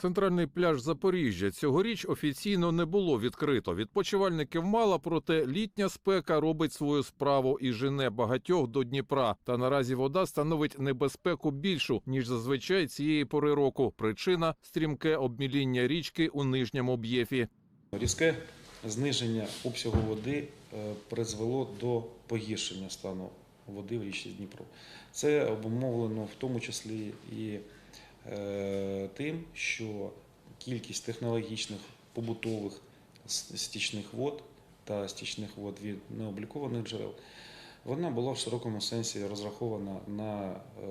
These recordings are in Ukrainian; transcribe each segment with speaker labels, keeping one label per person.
Speaker 1: Центральний пляж Запоріжжя цьогоріч офіційно не було відкрито. Відпочивальників мало, проте літня спека робить свою справу і жене багатьох до Дніпра. Та наразі вода становить небезпеку більшу ніж зазвичай цієї пори року. Причина стрімке обміління річки у нижньому б'єфі.
Speaker 2: Різке зниження обсягу води е, призвело до погіршення стану води в річці Дніпро. Це обумовлено в тому числі і тим, що кількість технологічних побутових стічних вод та стічних вод від необлікованих джерел вона була в широкому сенсі розрахована на е,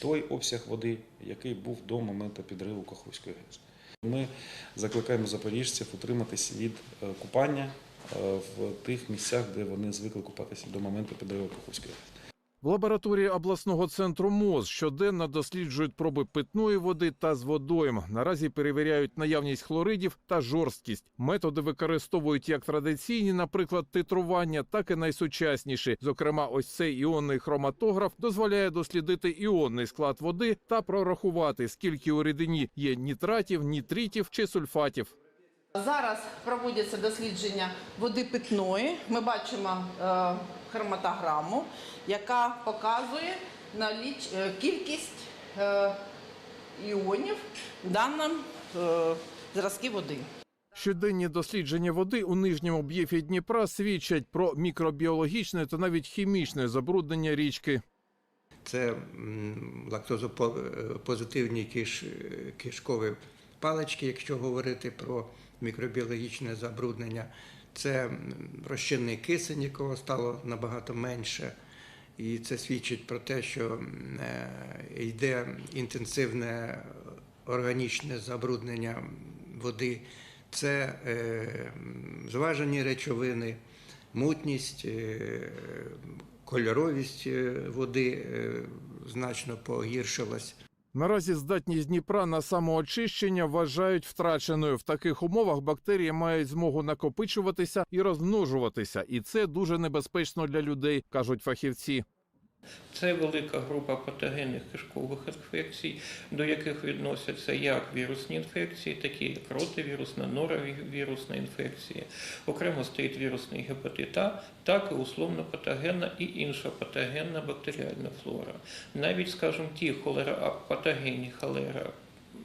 Speaker 2: той обсяг води, який був до моменту підриву Каховської ГЕС. Ми закликаємо запоріжців утриматись від е, купання е, в тих місцях, де вони звикли купатися до моменту підриву Каховської ГЕС.
Speaker 1: В лабораторії обласного центру МОЗ щоденно досліджують проби питної води та з водойм. Наразі перевіряють наявність хлоридів та жорсткість. Методи використовують як традиційні, наприклад, титрування, так і найсучасніші. Зокрема, ось цей іонний хроматограф дозволяє дослідити іонний склад води та прорахувати, скільки у рідині є нітратів, нітритів чи сульфатів.
Speaker 3: Зараз проводяться дослідження води питної. Ми бачимо е, хроматограму, яка показує е, кількість е, іонів в даному зразки води.
Speaker 1: Щоденні дослідження води у нижньому б'єфі Дніпра свідчать про мікробіологічне та навіть хімічне забруднення річки.
Speaker 4: Це лактозопозитивні киш, кишкові палички, якщо говорити про мікробіологічне забруднення. Це розчинний кисень, якого стало набагато менше. І це свідчить про те, що е, йде інтенсивне органічне забруднення води. Це е, зважені речовини, мутність, е, кольоровість води значно погіршилась.
Speaker 1: Наразі здатність Дніпра на самоочищення вважають втраченою. В таких умовах бактерії мають змогу накопичуватися і розмножуватися, і це дуже небезпечно для людей, кажуть фахівці.
Speaker 5: Це велика група патогенних кишкових інфекцій, до яких відносяться як вірусні інфекції, такі як ротовірусна, норовірусна інфекція. Окремо стоїть вірусний гепатит А, так і условно патогенна і інша патогенна бактеріальна флора. Навіть, скажімо, ті холера, патогенні холера.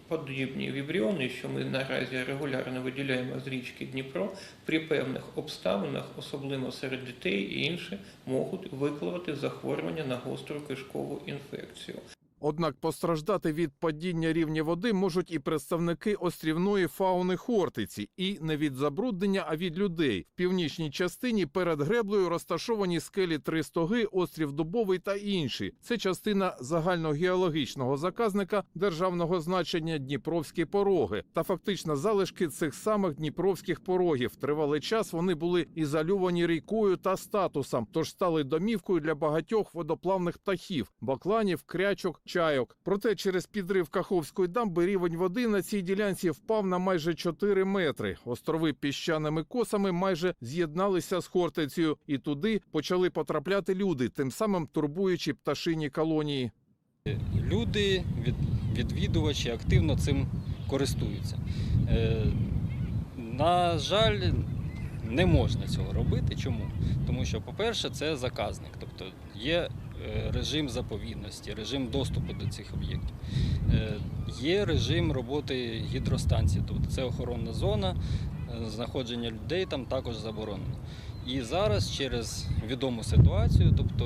Speaker 5: Подібні вібріони, що ми наразі регулярно виділяємо з річки Дніпро, при певних обставинах, особливо серед дітей і інші, можуть викликати захворювання на гостру кишкову інфекцію.
Speaker 1: Однак постраждати від падіння рівня води можуть і представники острівної фауни Хортиці, і не від забруднення, а від людей. В північній частині перед греблею розташовані скелі Тристоги, острів Дубовий та інші. Це частина загальногеологічного заказника державного значення Дніпровські пороги та фактично залишки цих самих дніпровських порогів. Тривалий час вони були ізольовані рікою та статусом, тож стали домівкою для багатьох водоплавних птахів, бакланів, крячок, чайок. Проте через підрив Каховської дамби рівень води на цій ділянці впав на майже 4 метри. Острови піщаними косами майже з'єдналися з Хортицею, і туди почали потрапляти люди, тим самим турбуючи пташині колонії.
Speaker 6: люди, відвідувачі активно цим користуються. Е, на жаль, не можна цього робити. Чому? Тому що, по-перше, це заказник, тобто є режим заповідності, режим доступу до цих об'єктів. Е, є режим роботи гідростанції, тобто це охоронна зона, е, знаходження людей там також заборонено. І зараз через відому ситуацію, тобто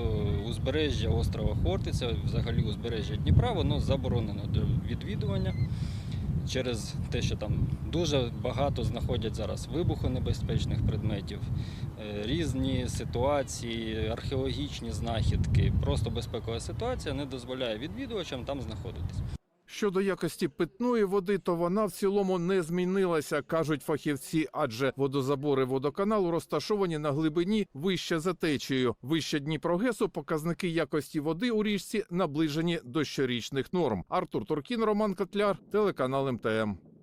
Speaker 6: узбережжя острова Хортиця, взагалі узбережжя Дніпра, воно заборонено до відвідування через те, що там дуже багато знаходять зараз вибухонебезпечних предметів, е, різні ситуації, археологічні знахідки. Просто безпекова ситуація не дозволяє відвідувачам там знаходитись.
Speaker 1: Щодо якості питної води, то вона в цілому не змінилася, кажуть фахівці, адже водозабори водоканалу розташовані на глибині вище за течією. Вище Дніпрогесу показники якості води у річці наближені до щорічних норм. Артур Туркін, Роман Котляр, телеканал МТМ.